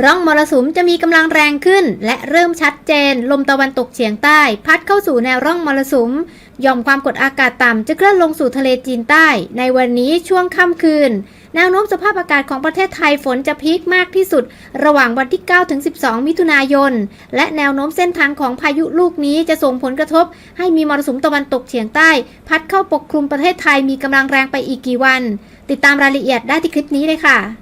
ร่องมรสุมจะมีกำลังแรงขึ้น และเริ่มชัดเจน ลมตะวันตกเฉียงใต้ พัดเข้าสู่แนวร่องมรสุมย่อมความกดอากาศต่ำจะเคลื่อนลงสู่ทะเลจีนใต้ ในวันนี้ช่วงค่ำคืนแนวโน้มสภาพอากาศของประเทศไทยฝนจะพีคมากที่สุด ระหว่างวันที่ 9 ถึง 12 มิถุนายน และแนวโน้มเส้นทางของพายุลูกนี้จะส่งผลกระทบ ให้มีมรสุมตะวันตกเฉียงใต้ พัดเข้าปกคลุมประเทศไทยมีกำลังแรงไปอีกกี่วัน ติดตามรายละเอียดได้ที่คลิปนี้เลยค่ะ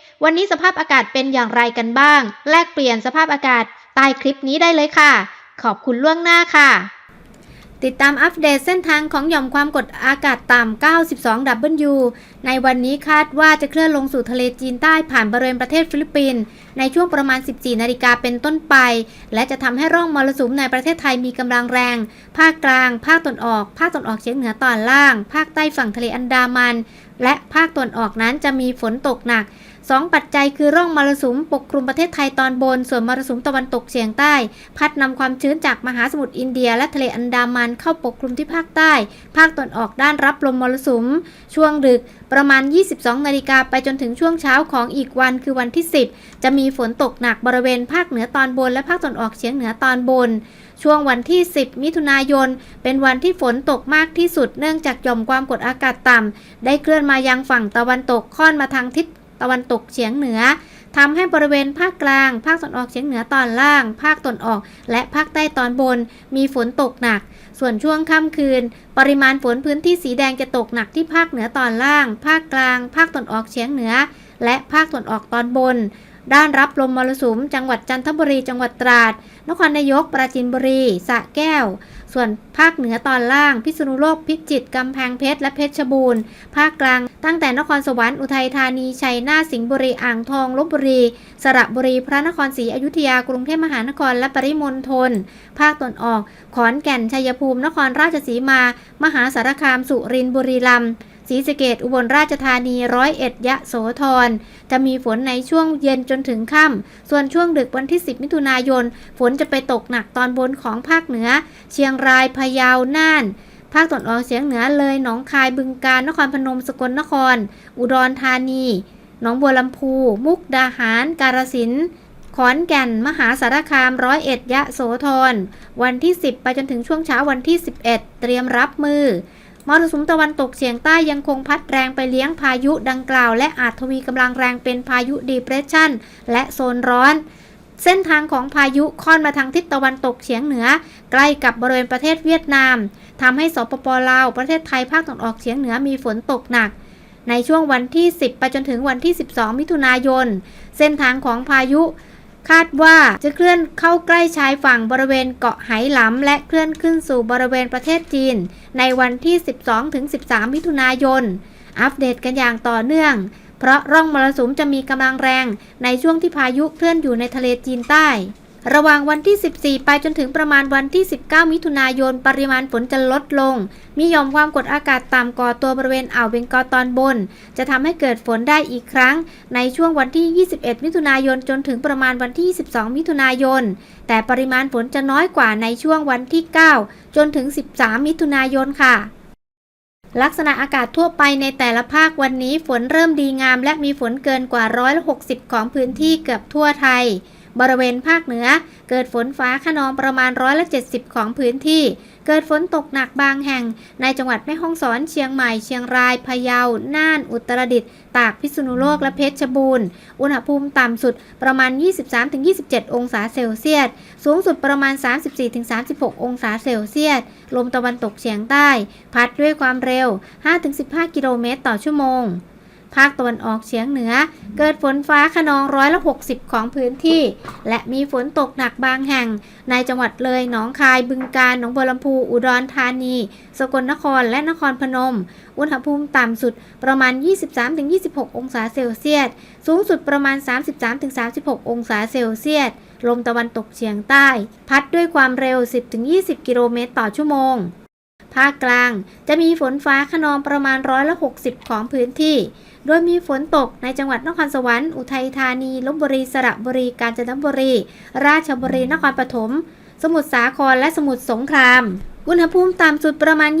วันนี้สภาพอากาศเป็นอย่างไรกันบ้าง แลกเปลี่ยนสภาพอากาศใต้คลิปนี้ได้เลยค่ะ ขอบคุณล่วงหน้าค่ะ ติดตามอัปเดตเส้นทางของหย่อมความกดอากาศต่ำ 92 W ในวันนี้คาดว่าจะเคลื่อนลงสู่ทะเลจีนใต้ผ่านบริเวณประเทศฟิลิปปินส์ในช่วงประมาณ 14 นาฬิกาเป็นต้นไป และจะทำให้ร่องมรสุมในประเทศไทยมีกำลังแรง ภาคกลาง ภาคตะวันออก ภาคตะวันออกเฉียงเหนือตอนล่าง ภาคใต้ฝั่งทะเลอันดามัน และภาคตะวันออกนั้นจะมีฝนตกหนัก สองปัจจัยคือร่องมรสุมปกคลุมประเทศไทยตอนบน ส่วนมรสุมตะวันตกเฉียงใต้ พัดนำความชื้นจากมหาสมุทรอินเดีย และทะเลอันดามันเข้าปกคลุมที่ภาคใต้ ภาคตะวันออกด้านรับลมมรสุม ช่วงดึกประมาณ 22 นาฬิกาไปจนถึงช่วงเช้าของอีกวันคือวันที่ 10 จะมีฝนตกหนักบริเวณภาคเหนือตอนบนและภาคตะวันออกเฉียงเหนือตอนบน ช่วงวันที่ 10 มิถุนายน เป็นวันที่ฝนตกมากที่สุดเนื่องจากหย่อมความกดอากาศต่ำได้เคลื่อนมายังฝั่งตะวันตกค่อนมาทางทิศ ตะวันตกเฉียงเหนือทำให้บริเวณภาคกลาง ภาคตะวันออกเฉียงเหนือตอนล่าง ภาคตะวันออก และภาคใต้ตอนบน มีฝนตกหนัก ส่วนช่วงค่ำคืน ปริมาณฝนพื้นที่สีแดงจะตกหนักที่ภาคเหนือตอนล่าง ภาคกลาง ภาคตะวันออกเฉียงเหนือ และภาคตะวันออกตอนบน ด้านรับลมมรสุม จังหวัดจันทบุรี จังหวัดตราด นครนายก ปราจีนบุรีสระแก้ว ส่วนภาคเหนือตอนล่าง พิษณุโลก พิจิตร กำแพงเพชร และเพชรบูรณ์ ภาคกลาง ตั้งแต่นครสวรรค์ อุทัยธานี ชัยนาท สิงห์บุรี อ่างทอง ลบบุรี สระบุรี พระนครศรีอยุธยา กรุงเทพมหานคร และปริมณฑล ภาคตะวันออก ขอนแก่น ชัยภูมิ นครราชสีมา มหาสารคาม สุรินทร์ บุรีรัมย์ ศรีสะเกดอุบลราชธานีร้อยเอ็ดยะโสธรจะมีฝนในช่วงเย็นจนถึงค่ำส่วนช่วงดึกวันที่ 10 มิถุนายน ฝนจะไปตกหนักตอนบนของภาคเหนือ เชียงรายพะเยาน่านภาคตะวันออกเฉียงเหนือเลยหนองคายบึงกาฬนครพนมสกลนคร อุดรธานี หนองบัวลำพู มุกดาหาร กาฬสินธุ์ขอนแก่น มหาสารคามร้อยเอ็ดยะโสธรวันที่ 10 ไปจนถึงช่วงเช้าวันที่ 11 เตรียมรับมือ มรสุมตะวันตกเฉียงใต้ยังคงพัดแรงไปเลี้ยงพายุดังกล่าว และอาจทวีกำลังแรงเป็นพายุดีเพรสชันและโซนร้อน เส้นทางของพายุค่อนมาทางทิศตะวันตกเฉียงเหนือ ใกล้กับบริเวณประเทศเวียดนามทำให้สปปลาวประเทศไทยภาคตะวันออกเฉียงเหนือมีฝนตกหนักในช่วงวันที่ 10 ไปจนถึงวันที่ 12 มิถุนายน เส้นทางของพายุ คาดว่าจะเคลื่อนเข้าใกล้ชายฝั่งบริเวณเกาะไหหลำและเคลื่อนขึ้นสู่บริเวณประเทศจีน ในวันที่ 12-13 มิถุนายน อัปเดตกันอย่างต่อเนื่อง เพราะร่องมรสุมจะมีกำลังแรงในช่วงที่พายุเคลื่อนอยู่ในทะเลจีนใต้ ระหว่างวันที่ 14 ไปจนถึงประมาณวันที่ 19 มิถุนายน ปริมาณฝนจะลดลง มีหย่อมความกดอากาศต่ำก่อตัวบริเวณอ่าวเบงกอลตอนบน จะทำให้เกิดฝนได้อีกครั้ง ในช่วงวันที่ 21 มิถุนายนจนถึงประมาณวันที่ 22 มิถุนายน แต่ปริมาณฝนจะน้อยกว่าในช่วงวันที่ 9 จนถึง 13 มิถุนายนค่ะลักษณะอากาศทั่วไปในแต่ละภาควันนี้ฝนเริ่มดีงาม และมีฝนเกินกว่าร้อยละ60 ของพื้นที่เกือบทั่วไทย บริเวณภาคเหนือ เกิดฝนฟ้าขนองประมาณร้อยละ70 ของพื้นที่ เกิดฝนตกหนักบางแห่ง ในจังหวัดแม่ฮ่องสอนเชียงใหม่ เชียงราย พะเยา น่าน อุตรดิตถ์ ตาก พิษณุโลก และเพชรบูรณ์ อุณหภูมิต่ำสุดประมาณ 23-27 องศาเซลเซียส สูงสุดประมาณ 34-36 องศาเซลเซียส ลมตะวันตกเฉียงใต้ พัดด้วยความเร็ว 5-15 กิโลเมตรต่อชั่วโมง ภาคตะวันออกเฉียงเหนือ เกิดฝนฟ้าขนองร้อยละ 60 ของพื้นที่ และมีฝนตกหนักบางแห่ง ในจังหวัดเลย หนองคาย บึงกาฬ หนองบัวลำพู อุดรธานี สกลนคร และนครพนม อุณหภูมิต่ำสุดประมาณ 23-26 องศาเซลเซียส สูงสุดประมาณ 33-36 องศาเซลเซียส ลมตะวันตกเฉียงใต้ พัดด้วยความเร็ว 10-20 กิโลเมตรต่อชั่วโมง ภาคกลางจะมีฝนฟ้าขนองประมาณร้อยละ60 ของพื้นที่ โดยมีฝนตกในจังหวัดนครสวรรค์ อุทัยธานีลบบุรี สระบุรี กาญจนบุรี ราชบุรี นครปฐม สมุทรสาคร และสมุทรสงคราม อุณหภูมิต่ำสุดประมาณ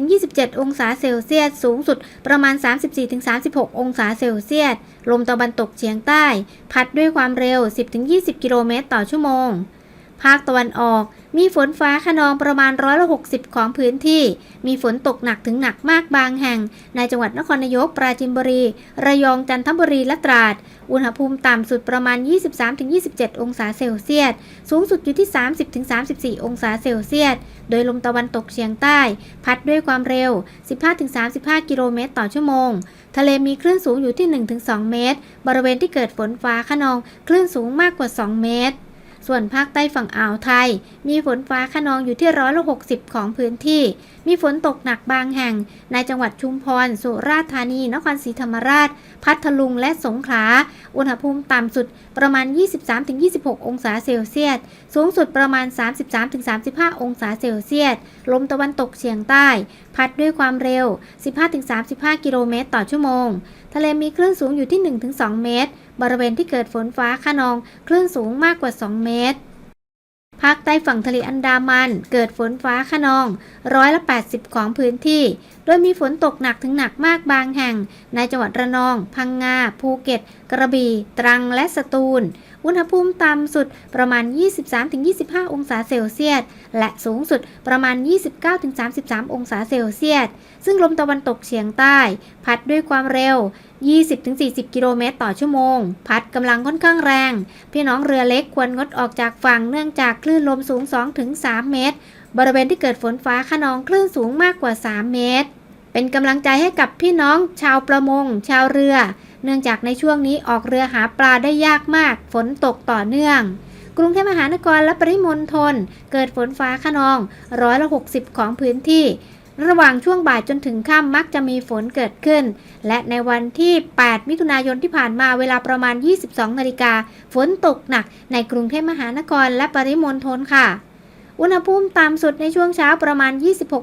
24-27 องศาเซลเซียส สูงสุดประมาณ 34-36 องศาเซลเซียส ลมตะวันตกเฉียงใต้ พัดด้วยความเร็ว 10-20 กิโลเมตรต่อชั่วโมง ภาคตะวันออก มีฝนฟ้าขนองประมาณร้อยละ60 ของพื้นที่ มีฝนตกหนักถึงหนักมากบางแห่ง ในจังหวัดนครนายก ปราจีนบุรี ระยอง จันทบุรี และตราด อุณหภูมิต่ำสุดประมาณ 23-27 องศาเซลเซียส สูงสุดอยู่ที่ 30-34 องศาเซลเซียส โดยลมตะวันตกเฉียงใต้ พัดด้วยความเร็ว 15-35 กิโลเมตรต่อชั่วโมง ทะเลมีคลื่นสูงอยู่ที่ 1-2 เมตร บริเวณที่เกิดฝนฟ้าขนอง คลื่นสูงมากกว่า 2 เมตร ส่วนภาคใต้ฝั่งอ่าวไทย มีฝนฟ้าขนองอยู่ที่ร้อยละ60ของพื้นที่ มีฝนตกหนักบางแห่ง ในจังหวัดชุมพร สุราษฎร์ธานี นครศรีธรรมราช พัทลุง และสงขลา อุณหภูมิต่ำสุดประมาณ 23-26 องศาเซลเซียส สูงสุดประมาณ 33-35 องศาเซลเซียส ลมตะวันตกเฉียงใต้ พัดด้วยความเร็ว 15-35 กิโลเมตรต่อชั่วโมง ทะเลมีคลื่นสูงอยู่ที่ 1-2 เมตร บริเวณที่เกิดฝนฟ้าขนองคลื่นสูงมากกว่า 2 เมตร ภาคใต้ฝั่งทะเลอันดามัน เกิดฝนฟ้าขนองร้อยละ 80 ของพื้นที่ โดยมีฝนตกหนักถึงหนักมากบางแห่ง ในจังหวัดระนอง พังงา ภูเก็ต กระบี่ ตรัง และสตูล อุณหภูมิต่ำสุดประมาณ 23-25 องศาเซลเซียส และสูงสุดประมาณ 29-33 องศาเซลเซียส ซึ่งลมตะวันตกเฉียงใต้ พัดด้วยความเร็ว 20-40 กิโลเมตรต่อชั่วโมง พัดกำลังค่อนข้างแรง พี่น้องเรือเล็กควรงดออกจากฝั่งเนื่องจากคลื่นลมสูง 2-3 เมตร บริเวณที่เกิดฝนฟ้าขนองคลื่นสูงมากกว่า 3 เมตร เป็นกำลังใจให้กับพี่น้องชาวประมง ชาวเรือ เนื่องจากในช่วงนี้ออกเรือหาปลาได้ยากมาก ฝนตกต่อเนื่อง กรุงเทพมหานครและปริมณฑลเกิดฝนฟ้าขนองร้อยละ60 ของพื้นที่ ระหว่างช่วงบ่ายจนถึงค่ำมักจะมีฝนเกิดขึ้น และในวันที่ 8 มิถุนายนที่ผ่านมาเวลาประมาณ 22 นาฬิกาฝนตกหนักในกรุงเทพมหานครและปริมณฑลค่ะ อุณหภูมิต่ำสุดในช่วงเช้าประมาณ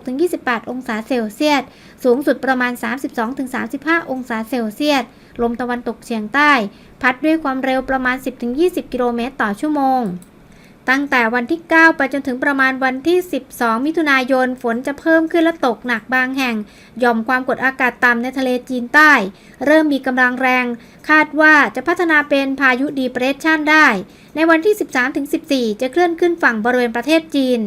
26-28 องศาเซลเซียส สูงสุดประมาณ 32-35 องศาเซลเซียส ลมตะวันตกเฉียงใต้ พัดด้วยความเร็วประมาณ 10-20 กิโลเมตรต่อชั่วโมง ตั้งแต่วันที่ 9 ไปจนถึงประมาณวันที่ 12 มิถุนายน ฝนจะเพิ่มขึ้นและตกหนักบางแห่งหย่อมความกดอากาศต่ำในทะเลจีนใต้ เริ่มมีกำลังแรง คาดว่าจะพัฒนาเป็นพายุดีเพรสชันได้ ในวันที่ 13-14 จะเคลื่อนขึ้นฝั่งบริเวณประเทศจีน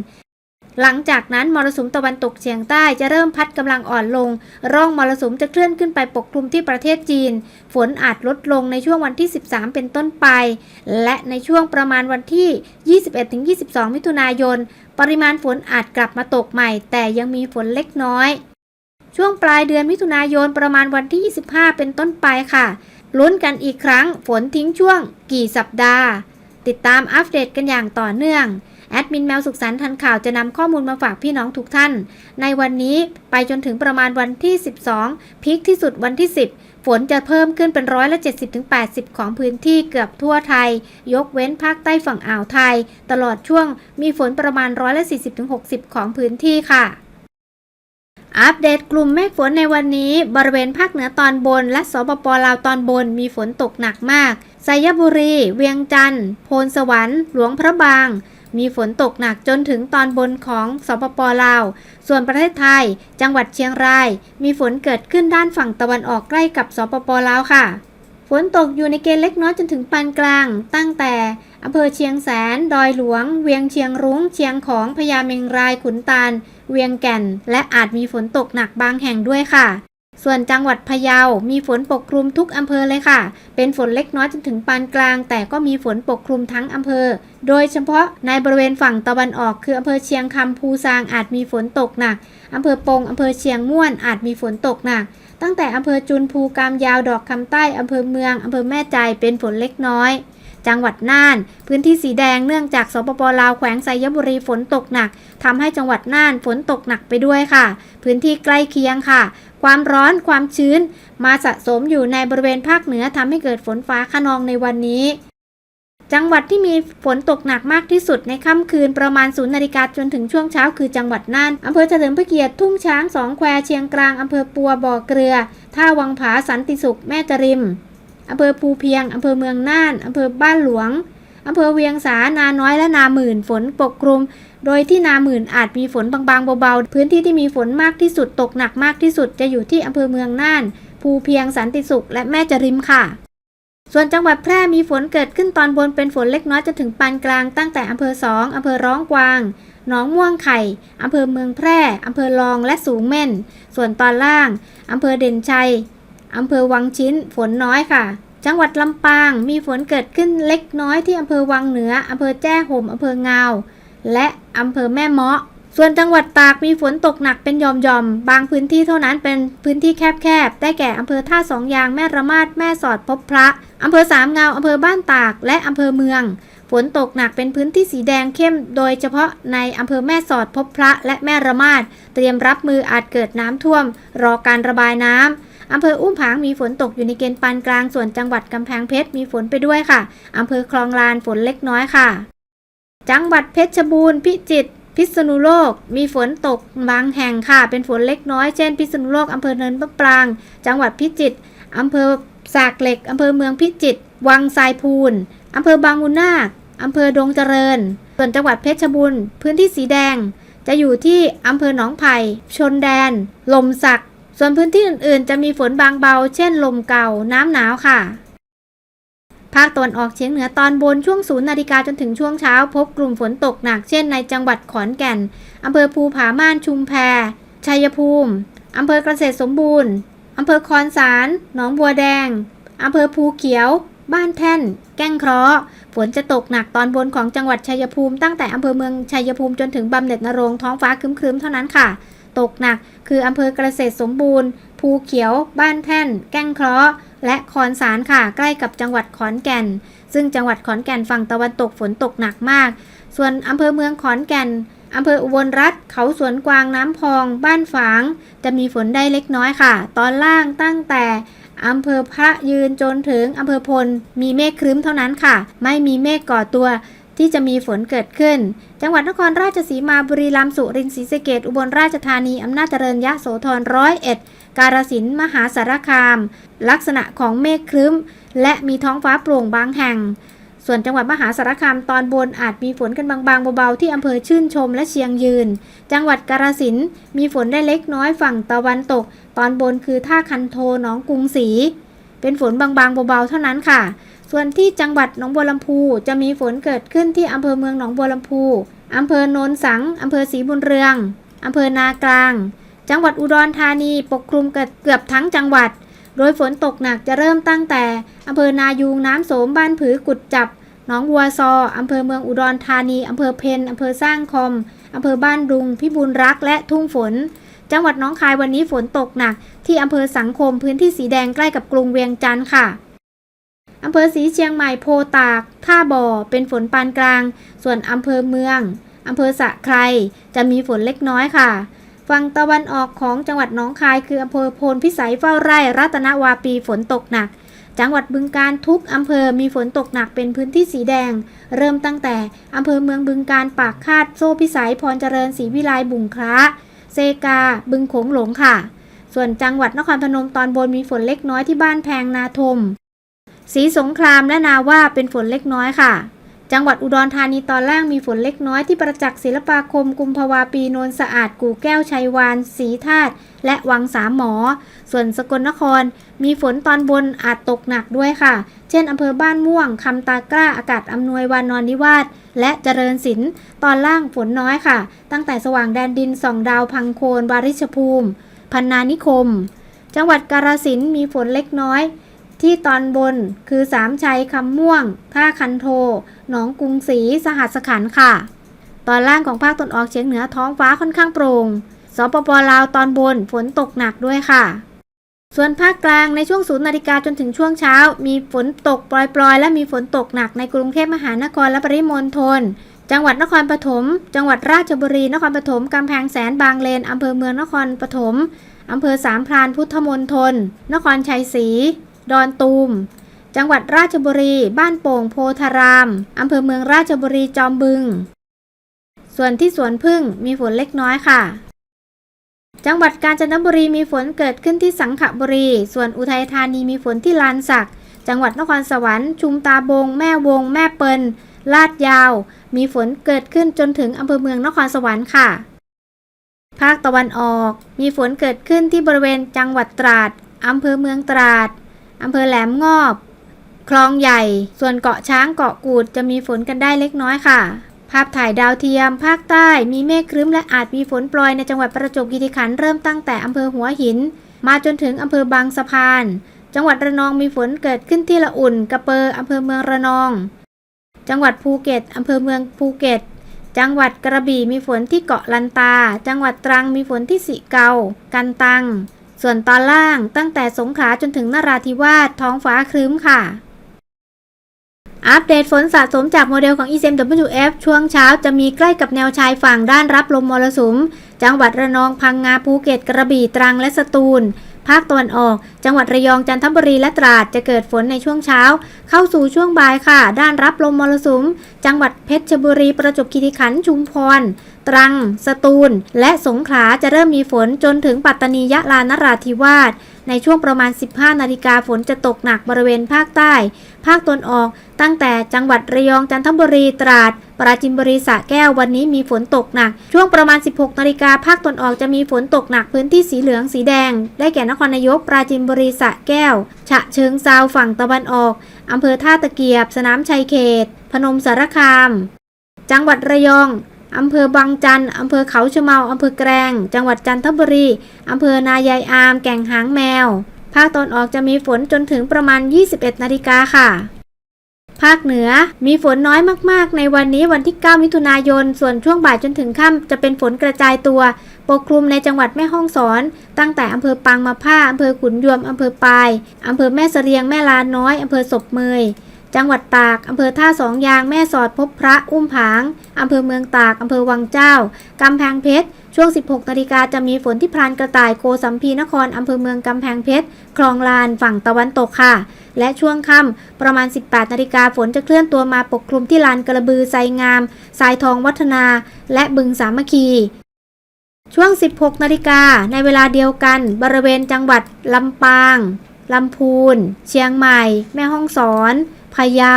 หลังจากนั้นมรสุมตะวันตกเฉียงใต้จะเริ่มพัดกำลังอ่อนลง ร่องมรสุมจะเคลื่อนขึ้นไปปกคลุมที่ประเทศจีน ฝนอาจลดลงในช่วงวันที่ 13 เป็นต้นไป และในช่วงประมาณวันที่ 21-22 มิถุนายน ปริมาณฝนอาจกลับมาตกใหม่ แต่ยังมีฝนเล็กน้อย ช่วงปลายเดือนมิถุนายนประมาณวันที่ 25 เป็นต้นไปค่ะ ลุ้นกันอีกครั้งฝนทิ้งช่วง กี่สัปดาห์ ติดตามอัปเดตกันอย่างต่อเนื่อง แอดมินแมวสุขสันต์ทันข่าวจะนำข้อมูลมาฝากพี่น้องทุกท่าน ในวันนี้ไปจนถึงประมาณวันที่ 12 พีคที่สุดวันที่ 10 ฝนจะเพิ่มขึ้นเป็นร้อยละ 70-80 ของพื้นที่เกือบทั่วไทย ยกเว้นภาคใต้ฝั่งอ่าวไทย ตลอดช่วงมีฝนประมาณร้อยละ 40-60 ของพื้นที่ค่ะอัปเดตกลุ่มเมฆฝนในวันนี้ บริเวณภาคเหนือตอนบน และสปปลาวตอนบนมีฝนตกหนักมากไซยบุรี เวียงจันทร์ โพนสวรรค์ หลวงพระบาง มีฝนตกหนักจนถึงตอนบนของสปปลาว ส่วนประเทศไทย จังหวัดเชียงราย มีฝนเกิดขึ้นด้านฝั่งตะวันออกใกล้กับสปปลาวค่ะ ฝนตกอยู่ในเกณฑ์เล็กน้อยจนถึงปานกลาง ตั้งแต่อำเภอเชียงแสน ดอยหลวง เวียงเชียงรุ้ง เชียงของพญาเมงราย ขุนตาล เวียงแก่น และอาจมีฝนตกหนักบางแห่งด้วยค่ะส่วนจังหวัดพะเยา มีฝนปกคลุมทุกอำเภอเลยค่ะ เป็นฝนเล็กน้อยจนถึงปานกลาง แต่ก็มีฝนปกคลุมทั้งอำเภอ โดยเฉพาะในบริเวณฝั่งตะวันออกคืออำเภอเชียงคำภูซางอาจมีฝนตกหนักอำเภอปงอำเภอเชียงม่วนอาจมีฝนตกหนัก ตั้งแต่อำเภอจุนภูกามยาวดอกคำใต้อำเภอเมืองอำเภอแม่ใจเป็นฝนเล็กน้อย จังหวัดน่าน พื้นที่สีแดงเนื่องจากสปปลาวแขวงไซยบุรีฝนตกหนักทำให้จังหวัดน่านฝนตกหนักไปด้วยค่ะ พื้นที่ใกล้เคียงค่ะ ความร้อนความชื้น มาสะสมอยู่ในบริเวณภาคเหนือทำให้เกิดฝนฟ้าขนองในวันนี้ จังหวัดที่มีฝนตกหนักมากที่สุดในค่ำคืนประมาณศูนย์นาฬิกาจนถึงช่วงเช้าคือจังหวัดน่านอำเภอเฉลิมพระเกียรติทุ่งช้างสองแควเชียงกลางอำเภอปัวบ่อเกลือ ท่าวังผาสันติสุขแม่จริมอำเภอภูเพียงอำเภอเมืองน่านอำเภอบ้านหลวงอำเภอเวียงสา นาน้อยและนาหมื่นฝนปกคลุม โดยที่นาหมื่นอาจมีฝนบางๆเบาๆ พื้นที่ที่มีฝนมากที่สุดตกหนักมากที่สุดจะอยู่ที่อำเภอเมืองน่าน ภูเพียงสันติสุขและแม่จริมค่ะ ส่วนจังหวัดแพร่มีฝนเกิดขึ้นตอนบนเป็นฝนเล็กน้อยจนถึงปานกลางตั้งแต่อำเภอสองอำเภอร้องกวางหนองม่วงไข่อำเภอเมืองแพร่อำเภอรองและสูงเม่น ส่วนตอนล่างอำเภอเด่นชัยอำเภอวังชิ้น ฝนน้อยค่ะ จังหวัดลำปางมีฝนเกิดขึ้นเล็กน้อยที่อำเภอวังเหนืออำเภอแจ้ห่มอำเภองาว และอำเภอแม่เมาะ ส่วนจังหวัดตากมีฝนตกหนักเป็นหย่อมบางพื้นที่เท่านั้นเป็นพื้นที่แคบๆ ได้แก่อำเภอท่าสองยางแม่ระมาดแม่สอดพบพระอำเภอสามเงาอำเภอบ้านตากและอำเภอเมือง ฝนตกหนักเป็นพื้นที่สีแดงเข้ม โดยเฉพาะในอำเภอแม่สอดพบพระและแม่ระมาดเตรียมรับมืออาจเกิดน้ำท่วม รอการระบายน้ำอำเภออุ้มผางมีฝนตกอยู่ในเกณฑ์ปานกลาง ส่วนจังหวัดกำแพงเพชรมีฝนไปด้วยค่ะ อำเภอคลองลานฝนเล็กน้อยค่ะ จังหวัดเพชรบูรณ์พิจิตร พิษณุโลกมีฝนตกบางแห่งค่ะ เป็นฝนเล็กน้อย เช่น พิษณุโลกอำเภอเนินมะปราง จังหวัดพิจิตรอำเภอสากเหล็กอำเภอเมืองพิจิตรวังทรายพูนอำเภอบางมุนาคอำเภอดงเจริญ ส่วนจังหวัดเพชรบูรณ์พื้นที่สีแดง จะอยู่ที่อำเภอหนองไผ่ชนแดน ลมสัก ส่วนพื้นที่อื่นๆ จะมีฝนบางเบา เช่น ลมเก่าน้ำหนาวค่ะ ภาคตะวันออกเฉียงเหนือตอนบนช่วงศูนย์นาฬิกาจนถึงช่วงเช้า พบกลุ่มฝนตกหนักเช่นในจังหวัดขอนแก่นอำเภอภูผาม่านชุมแพชัยภูมิอำเภอเกษตรสมบูรณ์อำเภอคอนสารหนองบัวแดงอำเภอภูเขียว บ้านแท่น แก้งเคราะห์ฝนจะตกหนักตอนบนของจังหวัดชัยภูมิ ตั้งแต่อำเภอเมืองชัยภูมิจนถึงบำเหน็จนรงท้องฟ้าครึ้มๆเท่านั้นค่ะ ตกหนักคืออำเภอเกษตรสมบูรณ์ ภูเขียว บ้านแท่น แก้งเคราะห์ และคอนสารค่ะใกล้กับจังหวัดขอนแก่น ซึ่งจังหวัดขอนแก่นฝั่งตะวันตกฝนตกหนักมาก ส่วนอำเภอเมืองขอนแก่นอำเภออุบลรัฐเขาสวนกวางน้ำพอง บ้านฝาง จะมีฝนได้เล็กน้อยค่ะ ตอนล่างตั้งแต่อำเภอพระยืนจนถึงอำเภอพล มีเมฆครึ้มเท่านั้นค่ะ ไม่มีเมฆก่อตัว ที่จะมีฝนเกิดขึ้น จังหวัดนครราชสีมาบุรีรัมย์สุรินทร์ศรีสะเกษอุบลราชธานีอำนาจเจริญยะโสธรร้อยเอ็ด กาฬสินธ์มหาสารคาม ลักษณะของเมฆครึ้ม และมีท้องฟ้าโปร่งบางแห่ง ส่วนจังหวัดมหาสารคามตอนบนอาจมีฝนกันบางๆเบาๆที่อำเภอชื่นชมและเชียงยืน จังหวัดกาฬสินธ์มีฝนได้เล็กน้อยฝั่งตะวันตก ตอนบนคือท่าคันโทหนองกรุงศรีเป็นฝนบางๆเบาๆเท่านั้นค่ะ ส่วนที่จังหวัดหนองบัวลำพูจะมีฝนเกิดขึ้นที่อำเภอเมืองหนองบัวลำพูอำเภอโนนสังอำเภอศรีบุญเรืองอำเภอนากลาง จังหวัดอุดรธานีปกคลุมเกือบทั้งจังหวัด โดยฝนตกหนักจะเริ่มตั้งแต่อำเภอนายูงน้ำโสมบ้านผือกุดจับหนองวัวซออำเภอเมืองอุดรธานีอำเภอเพนอำเภอสร้างคอมอำเภอบ้านดุง พิบูลรักษ์และทุ่งฝน จังหวัดน้องคายวันนี้ฝนตกหนัก ที่อำเภอสังคมพื้นที่สีแดงใกล้กับกรุงเวียงจันทร์ค่ะอำเภอสีเชียงใหม่โพตาก ท่าบ่อ เป็นฝนปานกลาง ส่วนอำเภอเมืองอำเภอสะไครจะมีฝนเล็กน้อยค่ะ ฝั่งตะวันออกของจังหวัดหนองคายคืออำเภอโพนพิสัยเฝ้าไร่รัตนวาปีฝนตกหนัก จังหวัดบึงการทุกอำเภอมีฝนตกหนักเป็นพื้นที่สีแดง เริ่มตั้งแต่อำเภอเมืองบึงการปากคาดโซ่พิสัยพรเจริญศรีวิไลบุงคล้าเซกา บึงโขงหลงค่ะ ส่วนจังหวัดนครพนมตอนบนมีฝนเล็กน้อยที่บ้านแพงนาทมศรีสงครามและนาว่าเป็นฝนเล็กน้อยค่ะ จังหวัดอุดรธานีตอนล่างมีฝนเล็กน้อยที่ประจักษ์ศิลปาคมกุมภาวาปีนนสะอาดกู่แก้วชัยวานศรีธาตุและวังสามหมอ ส่วนสกลนคร มีฝนตอนบนอาจตกหนักด้วยค่ะ เช่นอำเภอบ้านม่วงคำตากล้าอากาศอำนวยวานอนนิวาสและเจริญศิลป์ตอนล่างฝนน้อยค่ะ ตั้งแต่สว่างแดนดินส่องดาวพังโคนวาริชภูมิ พันนานิคม จังหวัดกาฬสินมีฝนเล็กน้อย ที่ตอนบนคือสามชัยคำม่วง ท่าคันโท หนองกรุงศรีสหัสขันค่ะ ตอนล่างของภาคตะวันออกเฉียงเหนือท้องฟ้าค่อนข้างโปร่งสปปลาวตอนบนฝนตกหนักด้วยค่ะ ส่วนภาคกลางในช่วงศูนย์นาฬิกาจนถึงช่วงเช้า มีฝนตกปล่อยๆ และมีฝนตกหนักในกรุงเทพมหานครและปริมณฑลจังหวัดนครปฐม จังหวัดราชบุรี นครปฐม กำแพงแสนบางเลน อำเภอเมืองนครปฐม อำเภอสามพรานพุทธมณฑล นครชัยศรี ดอนตูม จังหวัดราชบุรี บ้านโป่งโพธาราม อำเภอเมืองราชบุรีจอมบึง ส่วนที่สวนพึ่งมีฝนเล็กน้อยค่ะ จังหวัดกาญจนบุรีมีฝนเกิดขึ้นที่สังขบุรี ส่วนอุทัยธานีมีฝนที่ลานสัก จังหวัดนครสวรรค์ ชุมตาบง แม่วง แม่เปิลลาดยาว มีฝนเกิดขึ้นจนถึงอำเภอเมืองนครสวรรค์ค่ะภาคตะวันออก มีฝนเกิดขึ้นที่บริเวณจังหวัดตราด อำเภอเมืองตราด อำเภอแหลมงอบ คลองใหญ่ ส่วนเกาะช้างเกาะกูดจะมีฝนกันได้เล็กน้อยค่ะ ภาพถ่ายดาวเทียม ภาคใต้มีเมฆครึ้มและอาจมีฝนโปรยในจังหวัดประจวบคีรีขันธ์เริ่มตั้งแต่อำเภอหัวหิน มาจนถึงอำเภอบางสะพาน จังหวัดระนองมีฝนเกิดขึ้นที่ละอุ่น กระเปออำเภอเมืองระนอง จังหวัดภูเก็ตอำเภอเมืองภูเก็ตจังหวัดกระบี่มีฝนที่เกาะลันตา จังหวัดตรังมีฝนที่สิเกา กันตัง ส่วนตอนล่างตั้งแต่สงขลาจนถึงนราธิวาสท้องฟ้าครึ้มค่ะ อัปเดตฝนสะสมจากโมเดลของ ECMWF ช่วงเช้าจะมีใกล้กับแนวชายฝั่งด้านรับลมมรสุม จังหวัดระนองพังงาภูเก็ตกระบี่ตรังและสตูล ภาคตะวันออก จังหวัดระยองจันทบุรีและตราดจะเกิดฝนในช่วงเช้า เข้าสู่ช่วงบ่ายค่ะ ด้านรับลมมรสุม จังหวัดเพชรบุรีประจวบคีรีขันธ์ชุมพร ตรัง สตูล และสงขลาจะเริ่มมีฝนจนถึงปัตตานียะลานราธิวาส ในช่วงประมาณ 15 นาฬิกาฝนจะตกหนักบริเวณภาคใต้ ภาคตะวันออก ตั้งแต่จังหวัดระยอง จันทบุรี ตราด ปราจินบุรีสระแก้ว วันนี้มีฝนตกหนัก ช่วงประมาณ 16 นาฬิกาภาคตะวันออกจะมีฝนตกหนักพื้นที่สีเหลืองสีแดง ได้แก่นครนายก ปราจินบุรีสระแก้ว ฉะเชิงเซาฝั่งตะวันออก อำเภอท่าตะเกียบ สนามชัยเขต พนมสารคาม จังหวัดระยอง อำเภอบางจัน อำเภอเขาชะเมา อำเภอแกลง จังหวัดจันทบุรี อำเภอนายายอาม แก่งหางแมว ภาคตอนออกจะมีฝนจนถึงประมาณ 21 นาฬิกาค่ะ ภาคเหนือมีฝนน้อยมากๆ ในวันนี้วันที่ 9 มิถุนายน ส่วนช่วงบ่ายจนถึงค่ำจะเป็นฝนกระจายตัว ปกคลุมในจังหวัดแม่ฮ่องสอน ตั้งแต่อำเภอปางมาผ้าอำเภอขุนยวมอำเภอปายอำเภอแม่เสรียง แม่ลาน้อยอำเภอศพเมย จังหวัดตากอำเภอท่าสองยางแม่สอดพบพระอุ้มผางอำเภอเมืองตากอำเภอวังเจ้ากำแพงเพชรช่วง 16 นาฬิกาจะมีฝนที่พรานกระต่ายโกสัมพีนครอำเภอเมืองกำแพงเพชร คลองลานฝั่งตะวันตกค่ะ และช่วงค่ำประมาณ 18 นาฬิกาฝนจะเคลื่อนตัวมาปกคลุมที่ลานกระบือไซงาม สายทองวัฒนา และบึงสามัคคี ช่วง 16 นาฬิกาในเวลาเดียวกัน บริเวณจังหวัดลำปางลำพูน เชียงใหม่ แม่ฮ่องสอน พะเยา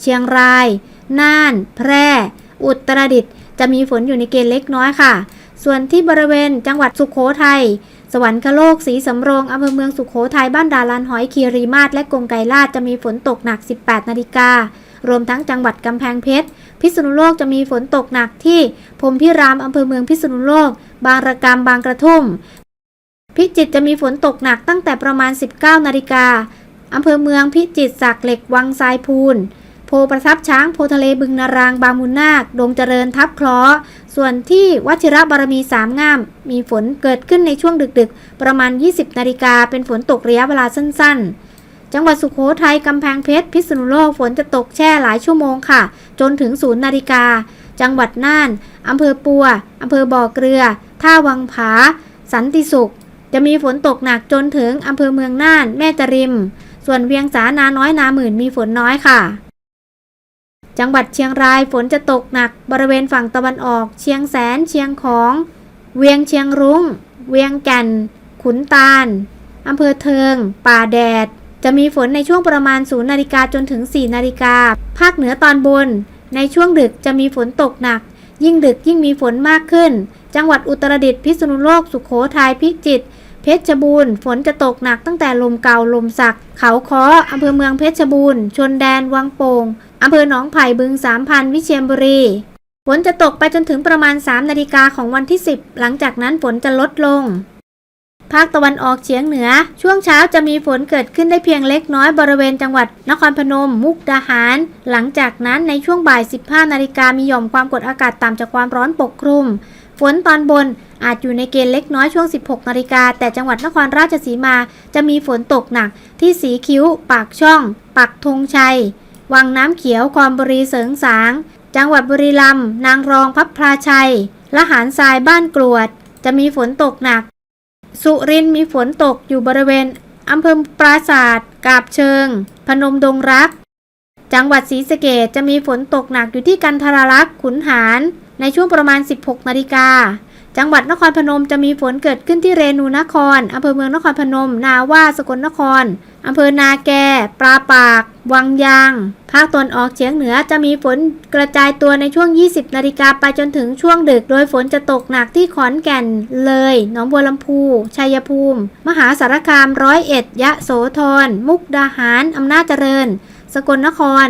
เชียงราย น่าน แพร่ อุตรดิตถ์จะมีฝนอยู่ในเกณฑ์เล็กน้อยค่ะ ส่วนที่บริเวณจังหวัดสุขโขทัย สวรรคโลก สีสำโรงอำเภอเมืองสุขโขทัย บ้านดาลานหอย คีรีมาศ และกงไกรลาดจะมีฝนตกหนัก 18 นาฬิการวมทั้งจังหวัดกำแพงเพชร พิษณุโลกจะมีฝนตกหนักที่พรมพิรามอำเภอเมืองพิษณุโลก บางระกำบางกระทุ่ม พิจิตรจะมีฝนตกหนักตั้งแต่ประมาณ 19 นาฬิกา อำเภอเมืองพิจิตรสักเหล็กวังทรายพูน โพประทับช้างโพทะเลบึงนารางบางมุนนาค ดงเจริญทับคราะห์ส่วนที่วชิระบารมีสามงาม มีฝนเกิดขึ้นในช่วงดึกๆ ประมาณ 20 นาฬิกาเป็นฝนตกระยะเวลาสั้น ๆจังหวัดสุขโขทัยกำแพงเพชร พิษณุโลก ฝนจะตกแช่หลายชั่วโมงค่ะ จนถึงศูนย์นาฬิกา จังหวัดน่านอำเภอปัวอำเภอบ่อเกลือ ท่าวังผา สันติสุข จะมีฝนตกหนักจนถึงอำเภอเมืองน่าน แม่จริม ส่วนเวียงสานาน้อยนาหมื่นมีฝนน้อยค่ะ จังหวัดเชียงรายฝนจะตกหนักบริเวณฝั่งตะวันออก เชียงแสน เชียงของ เวียงเชียงรุง้ง เวียงแก่น ขุนตาลอำเภอเทิง ป่าแดด จะมีฝนในช่วงประมาณ0นาฬิกาจนถึง4นาฬิกา ภาคเหนือตอนบน ในช่วงดึกจะมีฝนตกหนัก ยิ่งดึกยิ่งมีฝนมากขึ้น จังหวัดอุตรดิตถ์พิษณุโลก สุขโขทัยพิจิตร เพชรบูรณ์ฝนจะตกหนักตั้งแต่ลมเก่าลมสัก เขาค้ออำเภอเมืองเพชรบูรณ์ชนแดนวังโป่งอำเภอหนองไผ่บึงสามพันวิเชียรบุรีฝนจะตกไปจนถึงประมาณ 3 นาฬิกาของวันที่ 10 หลังจากนั้นฝนจะลดลง ภาคตะวันออกเฉียงเหนือ ช่วงเช้าจะมีฝนเกิดขึ้นได้เพียงเล็กน้อยบริเวณจังหวัด นครพนม มุกดาหาร หลังจากนั้นในช่วงบ่าย 15 นาฬิกามีหย่อมความกดอากาศต่ำจากความร้อนปกคลุม ฝนตอนบนอาจอยู่ในเกณฑ์เล็กน้อยช่วง 16 นาฬิกา แต่จังหวัดนครราชสีมาจะมีฝนตกหนัก ที่สีคิ้ว ปากช่อง ปักธงชัย วังน้ำเขียว คอมบุรีเสริงสาง จังหวัดบุรีรัมย์นางรองพับพลาชัย ละหารทรายบ้านกรวด จะมีฝนตกหนัก สุรินทร์มีฝนตกอยู่บริเวณอำเภอปราศาสตร์กาบเชิง พนมดงรัก จังหวัดศรีสะเกดจะมีฝนตกหนักอยู่ที่กันทรารักษ์ขุนหาร ในช่วงประมาณ 16 นาฬิกา จังหวัดนครพนมจะมีฝนเกิดขึ้นที่เรนูนคร อำเภอเมืองนครพนม นาว่าสกลนคร อำเภอนาแกปลาปาก วังยาง ภาคตนออกเฉียงเหนือจะมีฝนกระจายตัวในช่วง 20 นาฬิกาไปจนถึงช่วงดึก โดยฝนจะตกหนักที่ขอนแก่น เลย หนองบัวลำพู ชัยภูมิ มหาสารคามร้อยเอ็ด ยะโสธร มุกดาหาร อำนาจเจริญ สกลนคร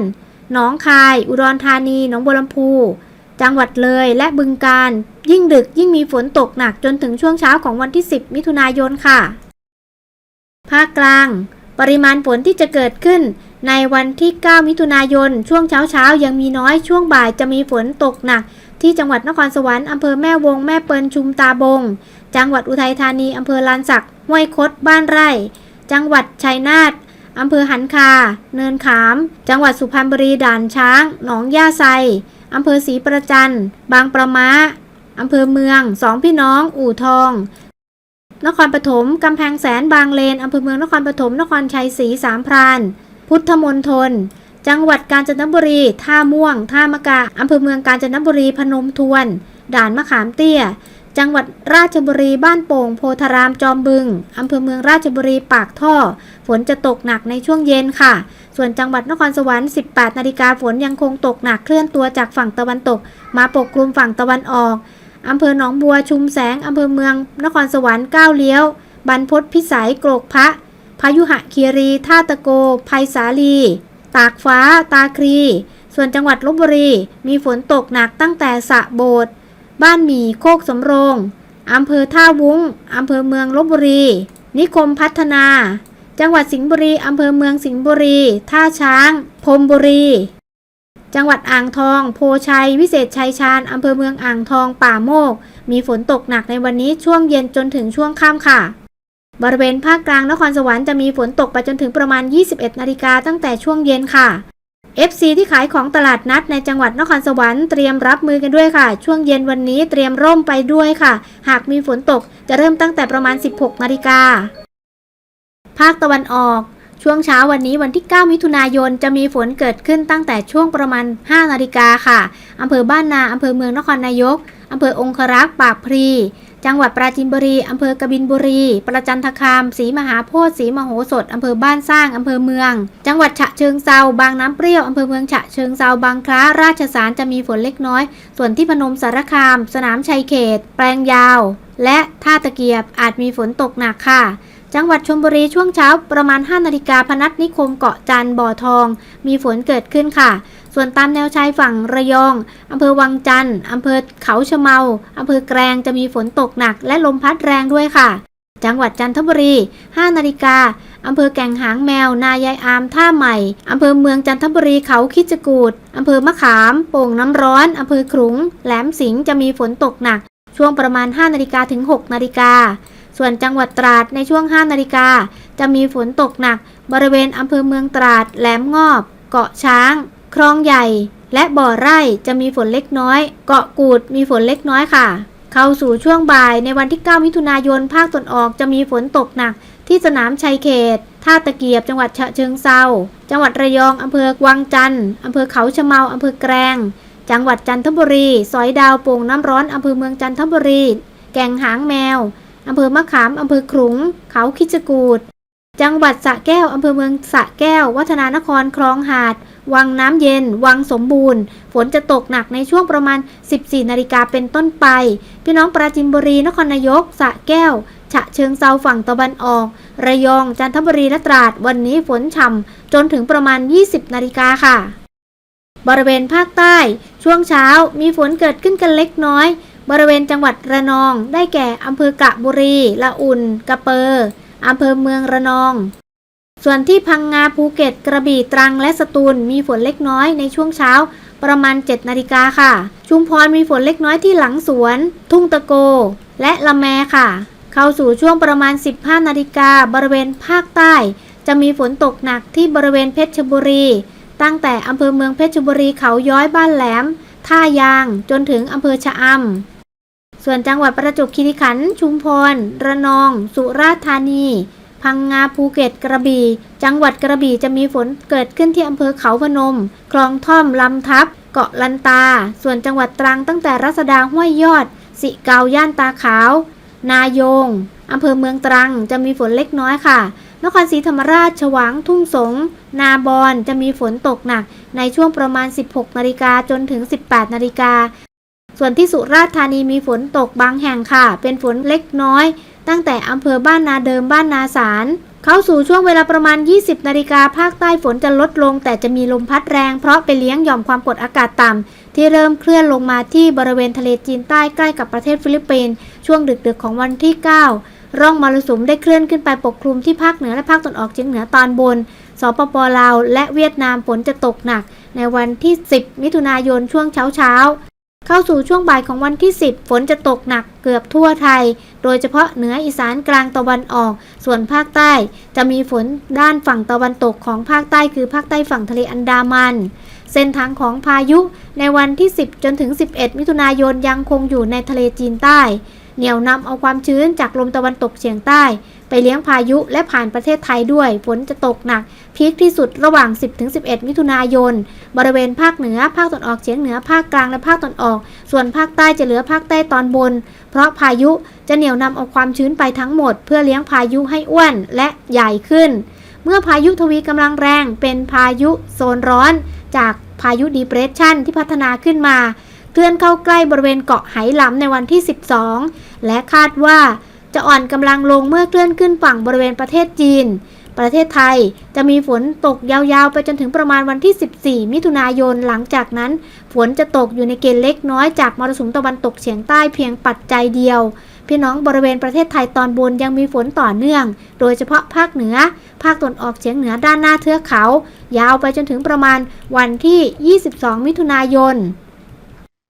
หนองคาย อุดรธานี หนองบัวลำพู จังหวัดเลยและบึงการ ยิ่งดึกยิ่งมีฝนตกหนักจนถึงช่วงเช้าของวันที่ 10 มิถุนายนค่ะ ภาคกลาง ปริมาณฝนที่จะเกิดขึ้น ในวันที่ 9 มิถุนายน ช่วงเช้าเช้ายังมีน้อยช่วงบ่ายจะมีฝนตกหนัก ที่จังหวัดนครสวรรค์อำเภอแม่วงแม่เปิลชุมตาบง จังหวัดอุทัยธานีอำเภอลานสักห้วยคดบ้านไร่ จังหวัดชัยนาทอำเภอหันคา เนินขาม จังหวัดสุพรรณบุรีด่านช้าง หนองย่าไซ อำเภอศรีประจัน บางประมะอำเภอเมือง สองพี่น้อง อู่ทอง นครปฐมกำแพงแสนบางเลนอำเภอเมืองนครปฐมนครชัยศรีสามพรานพุทธมณฑลจังหวัดกาญจนบุรี ท่าม่วง ท่ามะกาอำเภอเมืองกาญจนบุรีพนมทวน ด่านมะขามเตี้ย จังหวัดราชบุรีบ้านโป่งโพธารามจอมบึง อำเภอเมืองราชบุรีปากท่อ ฝนจะตกหนักในช่วงเย็นค่ะ ส่วนจังหวัดนครสวรรค์ 18 นาฬิกาฝนยังคงตกหนักเคลื่อนตัวจากฝั่งตะวันตก มาปกคลุมฝั่งตะวันออก อำเภอหนองบัวชุมแสง อำเภอเมือง นครสวรรค์ก้าวเลี้ยว บรรพตพิสัยโกรกพระพายุหะคีรีท่าตะโก ภัยสาลี ตากฟ้า ตาครี ส่วนจังหวัดลบบุรี มีฝนตกหนักตั้งแต่สะโบด บ้านหมี่โคกสำโรงอำเภอท่าวุ้งอำเภอเมืองลบบุรี นิคมพัฒนา จังหวัดสิงห์บุรีอำเภอเมืองสิงห์บุรี ท่าช้าง พรมบุรี จังหวัดอ่างทอง โพชัย วิเศษชัยชาญอำเภอเมืองอ่างทอง ป่าโมก มีฝนตกหนักในวันนี้ช่วงเย็นจนถึงช่วงค่ำค่ะ บริเวณภาคกลางนครสวรรค์จะมีฝนตกไปจนถึงประมาณ 21 นาฬิกาตั้งแต่ช่วงเย็นค่ะ FC ที่ขายของตลาดนัดในจังหวัดนครสวรรค์เตรียมรับมือกันด้วยค่ะ ช่วงเย็นวันนี้เตรียมร่มไปด้วยค่ะ หากมีฝนตกจะเริ่มตั้งแต่ประมาณ 16นาฬิกาภาคตะวันออก ช่วงเช้าวันนี้วันที่ 9 มิถุนายนจะมีฝนเกิดขึ้นตั้งแต่ช่วงประมาณ 5 นาฬิกาค่ะอำเภอบ้านนาอำเภอเมืองนครนายกอำเภอองครักษ์ปากพรี จังหวัดปราจีนบุรี อำเภอกบินบุรี ประจันทคามศรีมหาโพธิ์ศรีมโหสถ อำเภอบ้านสร้าง อำเภอเมือง จังหวัดฉะเชิงเซาบางน้ำเปรี้ยว อำเภอเมืองฉะเชิงเซาบางคล้า ราชสารจะมีฝนเล็กน้อย ส่วนที่พนมสารคาม สนามชัยเขต แปลงยาว และท่าตะเกียบอาจมีฝนตกหนักค่ะจังหวัดชลบุรีช่วงเช้าประมาณ 5 นาฬิกาพนัสนิคมเกาะจันบ่อทอง มีฝนเกิดขึ้นค่ะ ส่วนตามแนวชายฝั่งระยอง อำเภอวังจันทร์อำเภอเขาชะเมา อำเภอแกลงจะมีฝนตกหนักและลมพัดแรงด้วยค่ะ จังหวัดจันทบุรี 5 นาฬิกา อำเภอแก่งหางแมว นายายอามท่าใหม่ อำเภอเมืองจันทบุรีเขาคิจกูดอำเภอมะขาม โป่งน้ำร้อน อำเภอขลุง แหลมสิงห์จะมีฝนตกหนัก ช่วงประมาณ 5 นาฬิกาถึง 6 นาฬิกาส่วนจังหวัดตราดในช่วง 5 นาฬิกา จะมีฝนตกหนัก บริเวณอำเภอเมืองตราด แหลมงอบ เกาะช้าง คลองใหญ่และบ่อไร่จะมีฝนเล็กน้อย เกาะกูดมีฝนเล็กน้อยค่ะ เข้าสู่ช่วงบ่ายในวันที่ 9 มิถุนายน ภาคตะวันออกจะมีฝนตกหนัก ที่สนามชัยเขต ท่าตะเกียบ จังหวัดฉะเชิงเซาจังหวัดระยอง อำเภอวังจันทร์อำเภอเขาชะเมา อำเภอแกลงจังหวัดจันทบุรี สอยดาวโป่งน้ำร้อน อำเภอเมืองจันทบุรี แก่งหางแมว อำเภอมะขาม อำเภอขลุง เขาคิจกูดจังหวัดสะแก้ว อำเภอเมืองสะแก้ว วัฒนานคร คลองหาด วังน้ำเย็น วังสมบูรณ์ ฝนจะตกหนักในช่วงประมาณ 14 นาฬิกาเป็นต้นไป พี่น้องปราจินบุรี นครนายก สะแก้ว ฉะเชิงเซาฝั่งตะวันออก ระยอง จันทบุรี และตราด วันนี้ฝนฉ่ำ จนถึงประมาณ 20 นาฬิกาค่ะ บริเวณภาคใต้ ช่วงเช้ามีฝนเกิดขึ้นกันเล็กน้อย บริเวณจังหวัดระนอง ได้แก่อำเภอกระบุรี ละอุ่นกระเปอร์อำเภอเมืองระนอง ส่วนที่พังงาภูเก็ต กระบี่ตรังและสตูล มีฝนเล็กน้อยในช่วงเช้า ประมาณ 7 นาฬิกาค่ะ ชุมพรมีฝนเล็กน้อยที่หลังสวน ทุ่งตะโก และละแมค่ะ เข้าสู่ช่วงประมาณ 15 นาฬิกาบริเวณภาคใต้ จะมีฝนตกหนักที่บริเวณเพชรบุรี ตั้งแต่อำเภอเมืองเพชรบุรีเขาย้อยบ้านแหลม ท่ายางจนถึงอำเภอชะอำส่วนจังหวัดประจวบคีรีขันธ์ชุมพร ระนอง สุราษฎร์ธานี พังงาภูเก็ตกระบี่ จังหวัดกระบี่จะมีฝนเกิดขึ้นที่อำเภอเขาพนม คลองท่อมลำทับ เกาะลันตา ส่วนจังหวัดตรังตั้งแต่รัศดาห้วยยอด สิเกาย่านตาขาว นายงอำเภอเมืองตรังจะมีฝนเล็กน้อยค่ะ นครศรีธรรมราชฉวางทุ่งสง นาบอนจะมีฝนตกหนัก ในช่วงประมาณ 16นาฬิกาจนถึง 18นาฬิกาส่วนที่สุราษฎร์ธานีมีฝนตกบางแห่งค่ะ เป็นฝนเล็กน้อย ตั้งแต่อำเภอบ้านนาเดิมบ้านนาสารเข้าสู่ช่วงเวลาประมาณ 20 นาฬิกาภาคใต้ฝนจะลดลง แต่จะมีลมพัดแรงเพราะไปเลี้ยงหย่อมความกดอากาศต่ำที่เริ่มเคลื่อนลงมาที่บริเวณทะเลจีนใต้ใกล้กับประเทศฟิลิปปินส์ช่วงดึกๆของวันที่ 9 ร่องมรสุมได้เคลื่อนขึ้นไปปกคลุมที่ภาคเหนือและภาคตะวันออกเฉียงเหนือตอนบนสปปลาว และเวียดนามฝนจะตกหนัก ในวันที่ 10 มิถุนายนช่วงเช้าๆ เข้าสู่ช่วงบ่ายของวันที่ 10 ฝนจะตกหนักเกือบทั่วไทย โดยเฉพาะเหนืออีสานกลางตะวันออก ส่วนภาคใต้ จะมีฝนด้านฝั่งตะวันตกของภาคใต้คือภาคใต้ฝั่งทะเลอันดามัน เส้นทางของพายุในวันที่ 10 จนถึง 11 มิถุนายนยังคงอยู่ในทะเลจีนใต้ เหนี่ยวนำเอาความชื้นจากลมตะวันตกเฉียงใต้ ไปเลี้ยงพายุและผ่านประเทศไทยด้วยฝนจะตกหนัก พีคที่สุดระหว่าง 10-11 มิถุนายน บริเวณภาคเหนือ ภาคตะวันออกเฉียงเหนือ ภาคกลางและภาคตะวันออก ส่วนภาคใต้จะเหลือภาคใต้ตอนบน เพราะพายุจะเหนี่ยวนำเอาความชื้นไปทั้งหมด เพื่อเลี้ยงพายุให้อ้วนและใหญ่ขึ้น เมื่อพายุทวีกำลังแรงเป็นพายุโซนร้อน จากพายุดีเพรสชันที่พัฒนาขึ้นมา เคลื่อนเข้าใกล้บริเวณเกาะไหหลำในวันที่ 12 และคาดว่า จะอ่อนกำลังลงเมื่อเคลื่อนขึ้นฝั่งบริเวณประเทศจีน ประเทศไทยจะมีฝนตกยาวๆ ไปจนถึงประมาณวันที่ 14 มิถุนายนหลังจากนั้น ฝนจะตกอยู่ในเกณฑ์เล็กน้อยจากมรสุมตะวันตกเฉียงใต้เพียงปัจจัยเดียว พี่น้องบริเวณประเทศไทยตอนบนยังมีฝนต่อเนื่อง โดยเฉพาะภาคเหนือ ภาคตะวันออกเฉียงเหนือด้านหน้าเทือกเขา ยาวไปจนถึงประมาณวันที่ 22 มิถุนายน